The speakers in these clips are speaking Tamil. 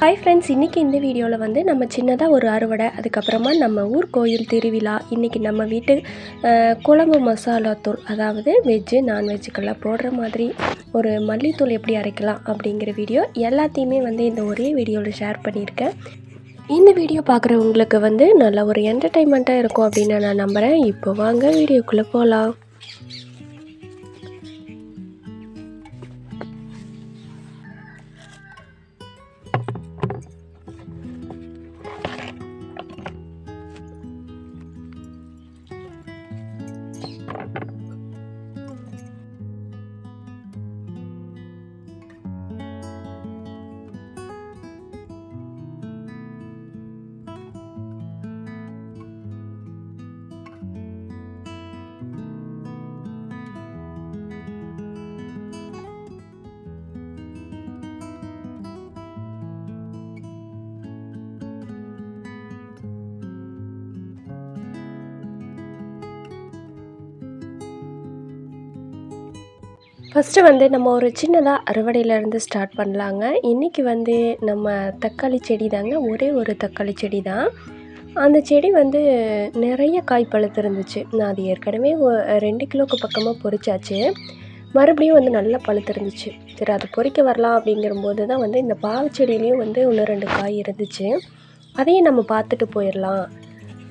ஹாய் ஃப்ரெண்ட்ஸ் இன்றைக்கி இந்த வீடியோவில் வந்து நம்ம சின்னதாக ஒரு அறுவடை அதுக்கப்புறமா நம்ம ஊர் கோயில் திருவிழா இன்றைக்கி நம்ம வீட்டு குழம்பு மசாலா தூள் அதாவது வெஜ்ஜு நான்வெஜ்ஜுக்கெல்லாம் போடுற மாதிரி ஒரு மல்லித்தூள் எப்படி அரைக்கலாம் அப்படிங்கிற வீடியோ எல்லாத்தையுமே வந்து இந்த ஒரே வீடியோவில் ஷேர் பண்ணியிருக்கேன். இந்த வீடியோ பார்க்குறவங்களுக்கு வந்து நல்ல ஒரு என்டர்டைன்மெண்ட்டாக இருக்கும் அப்படின்னு நான் நம்புகிறேன் இப்போ வாங்க வீடியோக்குள்ளே போகலாம் ஃபஸ்ட்டு வந்து நம்ம ஒரு சின்னதாக அறுவடையிலேருந்து ஸ்டார்ட் பண்ணலாங்க. இன்றைக்கி வந்து நம்ம தக்காளி செடி தாங்க. ஒரே ஒரு தக்காளி செடி தான். அந்த செடி வந்து நிறைய காய் பழுத்து இருந்துச்சு நான் அது ஏற்கனவே ரெண்டு கிலோக்கு பக்கமாக பொறிச்சாச்சு. மறுபடியும் வந்து நல்லா பழுத்து இருந்துச்சு சரி அது பொறிக்க வரலாம் அப்படிங்கிறபோது தான் வந்து இந்த பாவச்செடியிலையும் வந்து ஒன்று ரெண்டு காய் இருந்துச்சு. அதையும் நம்ம பார்த்துட்டு போயிடலாம்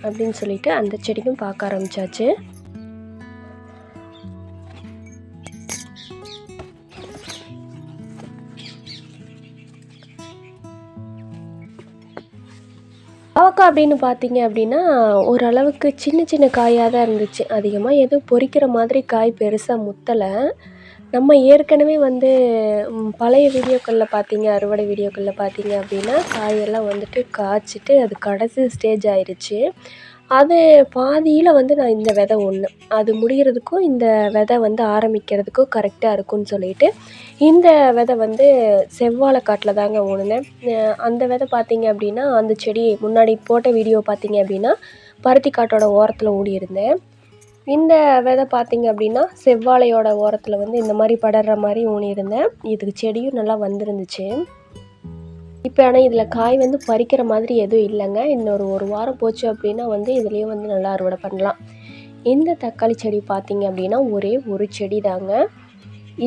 அப்படின்னு சொல்லிட்டு அந்த செடிக்கும் பார்க்க ஆரம்பிச்சாச்சு. பாவக்காய் அப்படின்னு பார்த்தீங்க அப்படின்னா ஓரளவுக்கு சின்ன சின்ன காயாக தான் இருந்துச்சு. அதிகமாக எதுவும் பொரிக்கிற மாதிரி காய் பெருசாக முத்தலை. நம்ம ஏற்கனவே வந்து பழைய வீடியோக்களில் பார்த்தீங்க அறுவடை வீடியோக்களில் பார்த்தீங்க அப்படின்னா காயெல்லாம் வந்துட்டு காய்ச்சிட்டு அது கடைசி ஸ்டேஜ் ஆயிடுச்சு அது பாதியில் வந்து நான் இந்த விதை ஒன்று அது முடிகிறதுக்கும் இந்த விதை வந்து ஆரம்பிக்கிறதுக்கும் கரெக்டாக இருக்கும்னு சொல்லிட்டு இந்த விதை வந்து செவ்வாழைக்காட்டில் தாங்க ஊனினேன் அந்த விதை பார்த்தீங்க அப்படின்னா அந்த செடி முன்னாடி போட்ட வீடியோ பார்த்தீங்க அப்படின்னா பருத்தி காட்டோட ஓரத்தில் ஊனியிருந்தேன் இந்த விதை பார்த்தீங்க அப்படின்னா செவ்வாழையோட ஓரத்தில் வந்து இந்த மாதிரி படர்ற மாதிரி ஊனியிருந்தேன் இதுக்கு செடியும் நல்லா வந்துருந்துச்சு. இப்போ ஆனால் இதில் காய் வந்து பறிக்கிற மாதிரி எதுவும் இல்லைங்க. இன்னொரு ஒரு வாரம் போச்சு அப்படின்னா வந்து இதுலேயும் வந்து நல்லா அறுவடை பண்ணலாம். இந்த தக்காளி செடி பார்த்திங்க அப்படின்னா ஒரே ஒரு செடி தாங்க.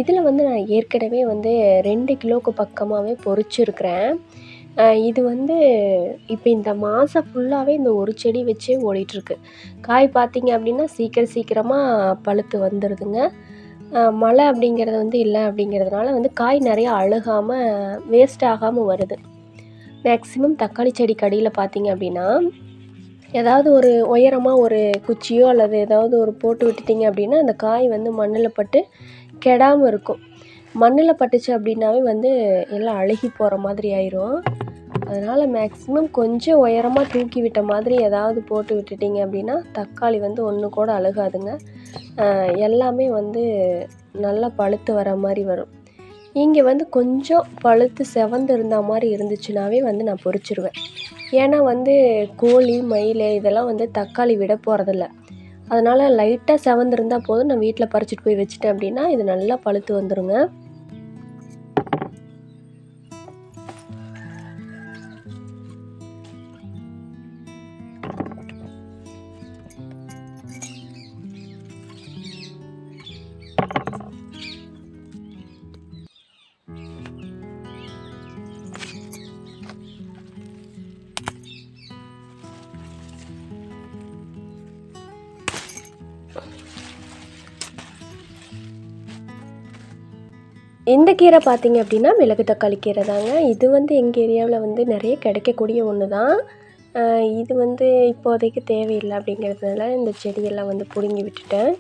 இதில் வந்து நான் ஏற்கனவே வந்து ரெண்டு கிலோக்கு பக்கமாகவே பொறிச்சிருக்கிறேன். இது வந்து இப்போ இந்த மாதம் ஃபுல்லாகவே இந்த ஒரு செடி வச்சே ஓடிட்டுருக்கு. காய் பார்த்தீங்க அப்படின்னா சீக்கிரம் சீக்கிரமாக பழுத்து வந்துடுதுங்க மழை அப்படிங்கிறது வந்து இல்லை அப்படிங்கிறதுனால வந்து காய் நிறையா அழுகாமல் வேஸ்ட் ஆகாமல் வருது. மேக்ஸிமம் தக்காளி செடி கடியில் பார்த்தீங்க அப்படின்னா ஏதாவது ஒரு உயரமாக ஒரு குச்சியோ அல்லது ஏதாவது ஒரு போட்டு விட்டுட்டிங்க அப்படின்னா அந்த காய் வந்து மண்ணில் பட்டு கெடாமல் இருக்கும். மண்ணில் பட்டுச்சு அப்படின்னாவே வந்து எல்லாம் அழுகி போகிற மாதிரி ஆயிரும். அதனால் மேக்ஸிமம் கொஞ்சம் உயரமாக தூக்கி விட்ட மாதிரி ஏதாவது போட்டு விட்டுட்டீங்க அப்படின்னா தக்காளி வந்து ஒன்று கூட அழுகாதுங்க. எல்லாமே வந்து நல்லா பழுத்து வர மாதிரி வரும். இங்கே வந்து கொஞ்சம் பழுத்து செவந்து இருந்த மாதிரி இருந்துச்சுனாவே வந்து நான் பொரிச்சிருவேன். ஏன்னா வந்து கோழி மயில் இதெல்லாம் வந்து தக்காளி விட போகிறதில்ல அதனால் லைட்டாக செவந்திருந்தா போதும் நான் வீட்டில் பறிச்சிட்டு போய் வச்சுட்டேன் அப்படின்னா இது நல்லா பழுத்து வந்துடுங்க இந்த கீரை பார்த்தீங்க அப்படின்னா மிளகு தக்காளி கீரை தாங்க. இது வந்து எங்கள் ஏரியாவில் வந்து நிறைய கிடைக்கக்கூடிய ஒன்று தான் இது வந்து இப்போதைக்கு தேவையில்லை அப்படிங்கிறதுனால இந்த செடியெல்லாம் வந்து பிடுங்கி விட்டுட்டேன்.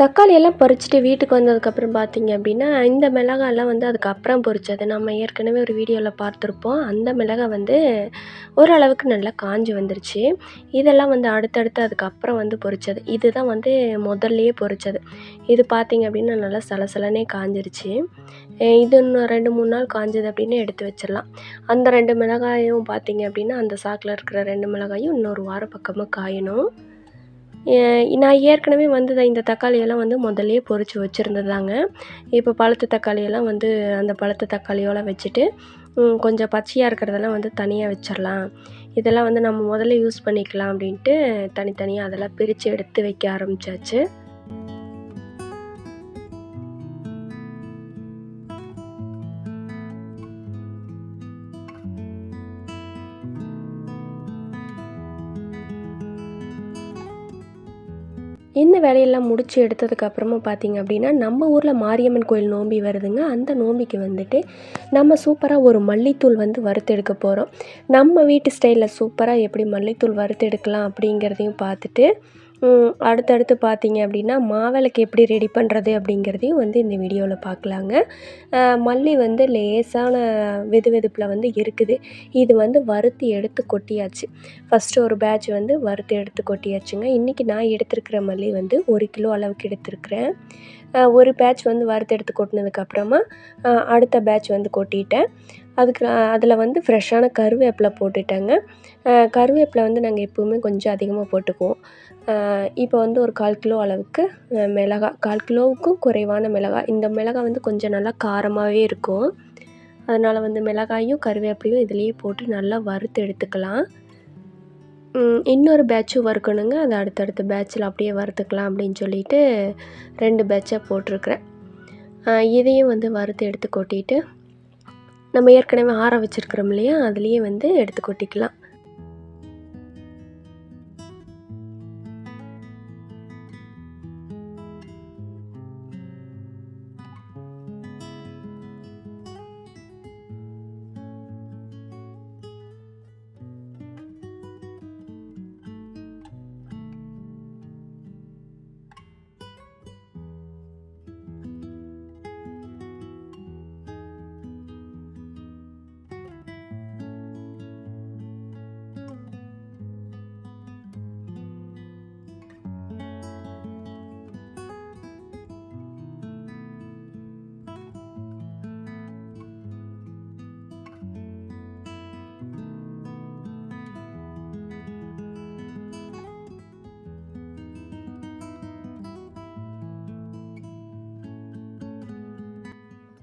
தக்காளி எல்லாம் பறிச்சுட்டு வீட்டுக்கு வந்ததுக்கப்புறம் பார்த்தீங்க அப்படின்னா இந்த மிளகாலாம் வந்து அதுக்கப்புறம் பொரிச்சது நம்ம ஏற்கனவே ஒரு வீடியோவில் பார்த்துருப்போம். அந்த மிளகாய் வந்து ஓரளவுக்கு நல்லா காஞ்சி வந்துருச்சு. இதெல்லாம் வந்து அடுத்தடுத்து அதுக்கப்புறம் வந்து பொரிச்சது இதுதான் வந்து முதல்லையே பொரிச்சது இது பார்த்தீங்க அப்படின்னா நல்லா சலசலனே காஞ்சிருச்சு. இது இன்னும் ரெண்டு மூணு நாள் காஞ்சது அப்படின்னு எடுத்து வச்சிடலாம். அந்த ரெண்டு மிளகாயும் பார்த்தீங்க அப்படின்னா அந்த சாக்கில் இருக்கிற ரெண்டு மிளகாயும் இன்னொரு வாரம் பக்கமாக காயணும். நான் ஏற்கனவே வந்து இந்த தக்காளியெல்லாம் வந்து முதல்லே பொறிச்சு வச்சுருந்ததாங்க. இப்போ பழுத்த தக்காளியெல்லாம் வந்து அந்த பழுத்த தக்காளியோட வச்சுட்டு கொஞ்சம் பச்சையாக இருக்கிறதெல்லாம் வந்து தனியாக வச்சிடலாம் இதெல்லாம் வந்து நம்ம முதல்ல யூஸ் பண்ணிக்கலாம் அப்படின்ட்டு தனித்தனியாக அதெல்லாம் பிரித்து எடுத்து வைக்க ஆரம்பிச்சாச்சு. இந்த வேலையெல்லாம் முடித்து எடுத்ததுக்கு அப்புறமா பார்த்தீங்க அப்படின்னா நம்ம ஊரில் மாரியம்மன் கோயில் நோம்பி வருதுங்க. அந்த நோம்பிக்கு வந்துட்டு நம்ம சூப்பராக ஒரு மல்லித்தூள் வந்து வறுத்தெடுக்க போகிறோம் நம்ம வீட்டு ஸ்டைலில் சூப்பராக எப்படி மல்லித்தூள் வறுத்தெடுக்கலாம் அப்படிங்கிறதையும் பார்த்துட்டு அடுத்தடுத்து பார்த்தீங்க அப்படின்னா மாவிளக்கு எப்படி ரெடி பண்ணுறது அப்படிங்கிறதையும் வந்து இந்த வீடியோவில் பார்க்கலாங்க. மல்லி வந்து லேசான வெது வெதுப்பில் வந்து இருக்குது. இது வந்து வறுத்து எடுத்து கொட்டியாச்சு. ஃபஸ்ட்டு ஒரு பேட்ச் வந்து வறுத்து எடுத்து கொட்டியாச்சுங்க. இன்றைக்கி நான் எடுத்துருக்கிற மல்லி வந்து ஒரு கிலோ அளவுக்கு எடுத்துருக்கிறேன். ஒரு பேட்ச் வந்து வறுத்து எடுத்து கொட்டினதுக்கப்புறமா அடுத்த பேட்ச் வந்து கொட்டிட்டேன். அதுக்கு அதில் வந்து ஃப்ரெஷ்ஷான கருவேப்பிலை போட்டுட்டேங்க. கருவேப்பிலை வந்து நாங்கள் எப்போவுமே கொஞ்சம் அதிகமாக போட்டுக்குவோம். இப்போ வந்து ஒரு கால் கிலோ அளவுக்கு மிளகாய் கால் கிலோவுக்கும் குறைவான மிளகாய் இந்த மிளகாய் வந்து கொஞ்சம் நல்லா காரமாகவே இருக்கும். அதனால் வந்து மிளகாயும் கருவேப்பிலையும் இதுலேயே போட்டு நல்லா வறுத்து எடுத்துக்கலாம். இன்னொரு பேட்சும் வறுக்கணுங்க. அது அடுத்தடுத்த பேட்சில் அப்படியே வறுத்துக்கலாம் அப்படின்னு சொல்லிட்டு ரெண்டு பேட்சாக போட்டிருக்கிறேன். இதையும் வந்து வறுத்து எடுத்து கொட்டிட்டு நம்ம ஏற்கனவே ஆற வச்சுருக்குறோம் இல்லையா? அதுலேயே வந்து எடுத்து கொட்டிக்கலாம்.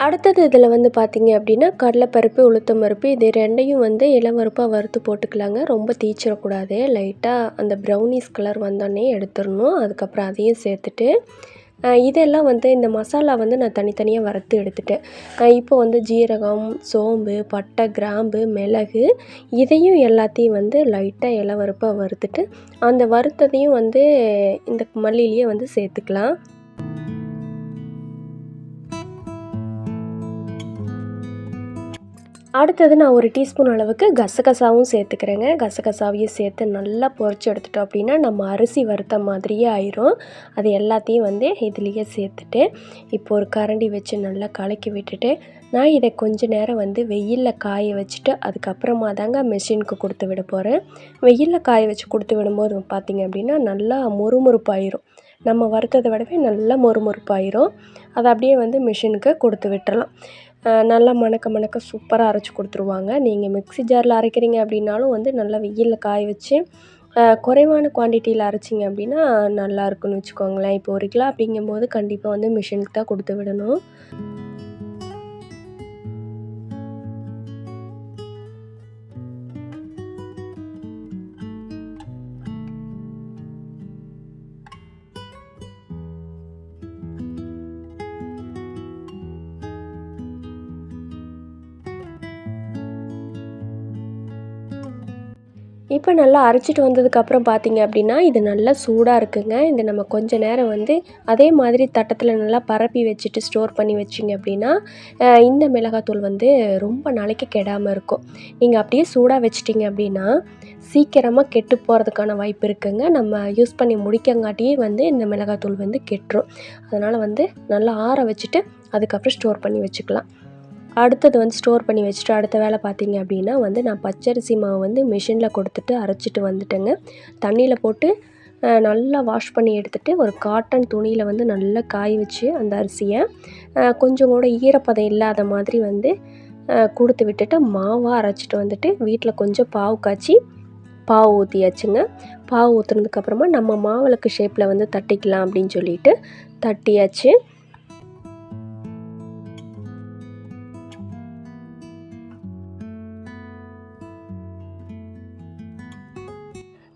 அடுத்தது இதில் வந்து பார்த்திங்க அப்படின்னா கடலைப்பருப்பு உளுத்தம் பருப்பு இது ரெண்டையும் வந்து இளவருப்பாக வறுத்து போட்டுக்கலாங்க. ரொம்ப தீச்சிடக்கூடாது. லைட்டாக அந்த ப்ரௌனிஸ் கலர் வந்தோடனே எடுத்துடணும். அதுக்கப்புறம் அதையும் சேர்த்துட்டு இதெல்லாம் வந்து இந்த மசாலா வந்து நான் தனித்தனியாக வறுத்து எடுத்துட்டேன். இப்போ வந்து ஜீரகம் சோம்பு பட்டை கிராம்பு மிளகு இதையும் எல்லாத்தையும் வந்து லைட்டாக இளவருப்பாக வறுத்துட்டு அந்த வறுத்ததையும் வந்து இந்த மல்லியிலேயே வந்து சேர்த்துக்கலாம். அடுத்தது நான் ஒரு டீஸ்பூன் அளவுக்கு கசகசாவும் சேர்த்துக்கிறேங்க. கசகசாவையும் சேர்த்து நல்லா பொறிச்சு எடுத்துட்டோம் அப்படின்னா நம்ம அரிசி வறுத்த மாதிரியே ஆயிரும். அது எல்லாத்தையும் வந்து இதுலேயே சேர்த்துட்டு இப்போ ஒரு கரண்டி வச்சு நல்லா கலக்கி விட்டுட்டு நான் இதை கொஞ்ச நேரம் வந்து வெயிலில் காய வச்சுட்டு அதுக்கப்புறமா தாங்க மிஷினுக்கு கொடுத்து விட போகிறேன் வெயிலில் காய வச்சு கொடுத்து விடும்போது பார்த்திங்க அப்படின்னா நல்லா முறுமுறுப்பாயிரும். நம்ம வறுத்ததை விடவே நல்லா மொறுமொறுப்பாயிரும். அதை அப்படியே வந்து மிஷினுக்கு கொடுத்து விட்டுறலாம். நல்லா மணக்க மணக்க சூப்பராக அரைச்சி கொடுத்துருவாங்க. நீங்கள் மிக்ஸி ஜாரில் அரைக்கிறீங்க அப்படின்னாலும் வந்து நல்லா வெயிலில் காய வச்சு குறைவான குவான்டிட்டியில் அரைச்சிங்க அப்படின்னா நல்லா இருக்குன்னு வச்சுக்கோங்களேன். இப்போ ஒரு கிலோ அப்படிங்கும்போது கண்டிப்பாக வந்து மிஷினுக்கு தான் கொடுத்து விடணும். இப்போ நல்லா அரைச்சிட்டு வந்ததுக்கப்புறம் பார்த்தீங்க அப்படின்னா இது நல்லா சூடாக இருக்குங்க. இது நம்ம கொஞ்ச நேரம் வந்து அதே மாதிரி தட்டத்தில் நல்லா பரப்பி வச்சுட்டு ஸ்டோர் பண்ணி வச்சிங்க அப்படின்னா இந்த மிளகாத்தூள் வந்து ரொம்ப நாளைக்கு கெடாமல் இருக்கும். நீங்கள் அப்படியே சூடாக வச்சிட்டிங்க அப்படின்னா சீக்கிரமாக கெட்டு போகிறதுக்கான வாய்ப்பு இருக்குங்க. நம்ம யூஸ் பண்ணி முடிக்கங்காட்டியே வந்து இந்த மிளகாத்தூள் வந்து கெட்டுரும். அதனால் வந்து நல்லா ஆற வச்சுட்டு அதுக்கப்புறம் ஸ்டோர் பண்ணி வச்சுக்கலாம். அடுத்தது வந்து ஸ்டோர் பண்ணி வச்சுட்டு அடுத்த வேலை பார்த்தீங்க அப்படின்னா வந்து நான் பச்சரிசி மாவு வந்து மிஷினில் கொடுத்துட்டு அரைச்சிட்டு வந்துட்டேங்க. தண்ணியில் போட்டு நல்லா வாஷ் பண்ணி எடுத்துகிட்டு ஒரு காட்டன் துணியில் வந்து நல்லா காய வச்சு அந்த அரிசியை கொஞ்சம் கூட ஈரப்பதம் இல்லாத மாதிரி வந்து கொடுத்து விட்டுட்டு மாவாக அரைச்சிட்டு வந்துட்டு வீட்டில் கொஞ்சம் பாவு காய்ச்சி பாவு ஊற்றியாச்சுங்க பாவு ஊற்றுனதுக்கப்புறமா நம்ம மாவிளக்கு ஷேப்பில் வந்து தட்டிக்கலாம் அப்படின்னு சொல்லிட்டு தட்டியாச்சு.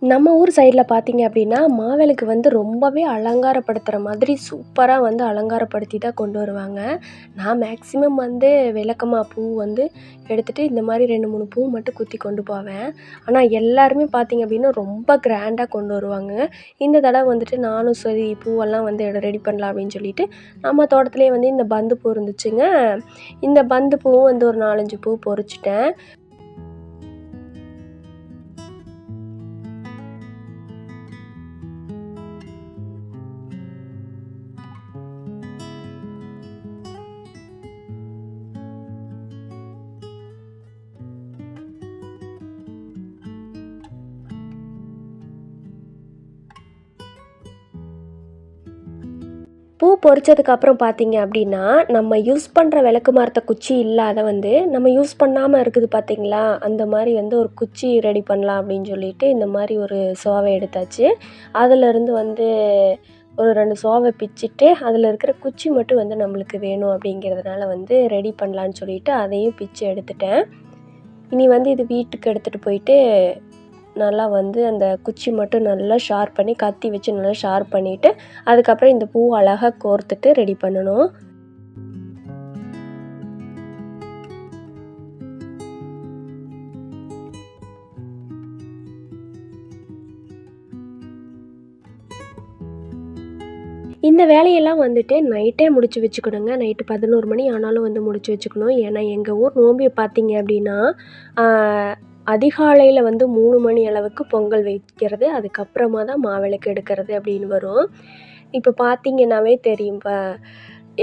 நம்ம ஊர் சைடில் பார்த்தீங்க அப்படின்னா மாவிளக்கு வந்து ரொம்பவே அலங்காரப்படுத்துகிற மாதிரி சூப்பராக வந்து அலங்காரப்படுத்தி தான் கொண்டு வருவாங்க. நான் மேக்ஸிமம் வந்து விளக்கமா பூ வந்து எடுத்துகிட்டு இந்த மாதிரி ரெண்டு மூணு பூ மட்டும் குத்தி கொண்டு போவேன். ஆனால் எல்லாருமே பார்த்தீங்க அப்படின்னா ரொம்ப கிராண்டாக கொண்டு வருவாங்க. இந்த தடவை வந்துட்டு நானும் சரி பூவெல்லாம் வந்து ரெடி பண்ணலாம் அப்படின்னு சொல்லிட்டு நம்ம தோட்டத்துலேயே வந்து இந்த பந்து பூ இருந்துச்சுங்க. இந்த பந்து பூவும் வந்து ஒரு நாலஞ்சு பூ பொறிச்சிட்டேன். பூ பார்த்தீங்க அப்படின்னா நம்ம யூஸ் பண்ணுற விளக்கு மரத்த குச்சி இல்லாத வந்து நம்ம யூஸ் பண்ணாமல் இருக்குது பார்த்தீங்களா அந்த மாதிரி வந்து ஒரு குச்சி ரெடி பண்ணலாம் அப்படின்னு சொல்லிட்டு இந்த மாதிரி ஒரு சோவை எடுத்தாச்சு. அதிலிருந்து வந்து ஒரு ரெண்டு சோவை பிச்சுட்டு அதில் இருக்கிற குச்சி மட்டும் வந்து நம்மளுக்கு வேணும் அப்படிங்கிறதுனால வந்து ரெடி பண்ணலான்னு சொல்லிட்டு அதையும் பிச்சு எடுத்துட்டேன். இனி வந்து இது வீட்டுக்கு எடுத்துகிட்டு போயிட்டு நல்லா வந்து அந்த குச்சி மட்டும் நல்லா ஷார்ப் பண்ணி கத்தி வச்சு நல்லா ஷார்ப் பண்ணிவிட்டு அதுக்கப்புறம் இந்த பூ அழகாக கோர்த்துட்டு ரெடி பண்ணணும். இந்த வேலையெல்லாம் வந்துட்டு நைட்டே முடிச்சு வச்சுக்கணுங்க. நைட்டு பதினோரு மணி ஆனாலும் வந்து முடிச்சு வச்சுக்கணும். ஏன்னா எங்கள் ஊர் நோம்பி பார்த்தீங்க அப்படின்னா அதிகாலையில் வந்து மூணு மணி அளவுக்கு பொங்கல் வைக்கிறது அதுக்கப்புறமா தான் மாவிளக்கு எடுக்கிறது அப்படின்னு வரும். இப்போ பார்த்தீங்கன்னாவே தெரியும் இப்போ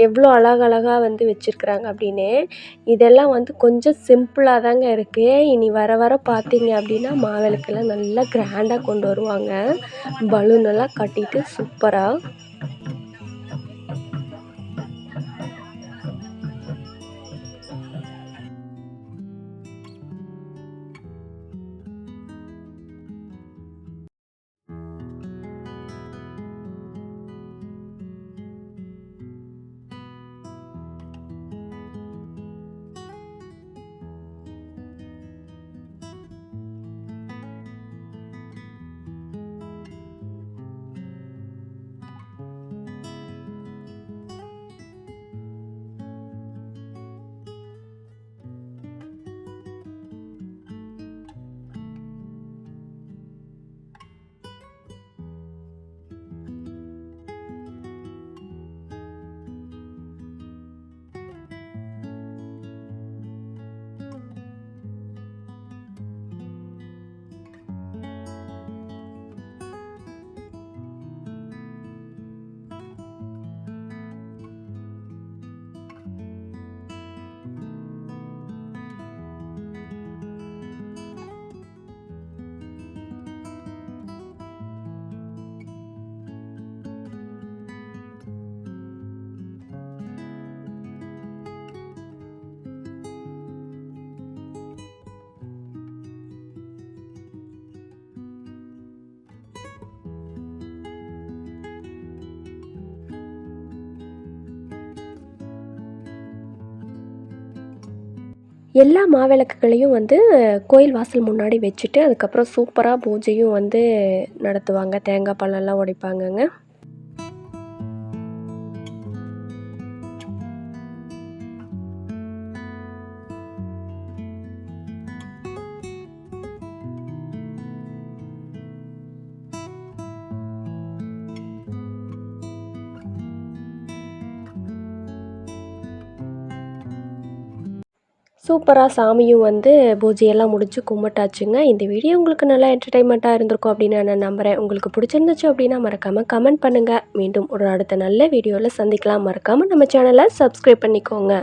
எவ்வளோ அழகழகாக வந்து வச்சுருக்குறாங்க அப்படின்னு. இதெல்லாம் வந்து கொஞ்சம் சிம்பிளாக தாங்க இருக்குது இனி வர வர பார்த்தீங்க அப்படின்னா மாவிளக்கெல்லாம் நல்லா கிராண்டாக கொண்டு வருவாங்க. பலூனெல்லாம் கட்டிட்டு சூப்பராக எல்லா மாவிளக்குகளையும் வந்து கோயில் வாசல் முன்னாடி வச்சுட்டு அதுக்கப்புறம் சூப்பராக பூஜையும் வந்து நடத்துவாங்க. தேங்காய் பழம்லாம் உடைப்பாங்கங்க. சூப்பராக சாமியும் வந்து பூஜையெல்லாம் முடிச்சு கும்பிட்டாச்சுங்க. இந்த வீடியோ உங்களுக்கு நல்லா என்டர்டைன்மெண்ட்டாக இருந்திருக்கும் அப்படின்னு நான் நம்புகிறேன் உங்களுக்கு பிடிச்சிருந்துச்சு அப்படின்னா மறக்காமல் கமெண்ட் பண்ணுங்கள் மீண்டும் ஒரு அடுத்த நல்ல வீடியோவில் சந்திக்கலாம். மறக்காமல் நம்ம சேனலை சப்ஸ்கிரைப் பண்ணிக்கோங்க.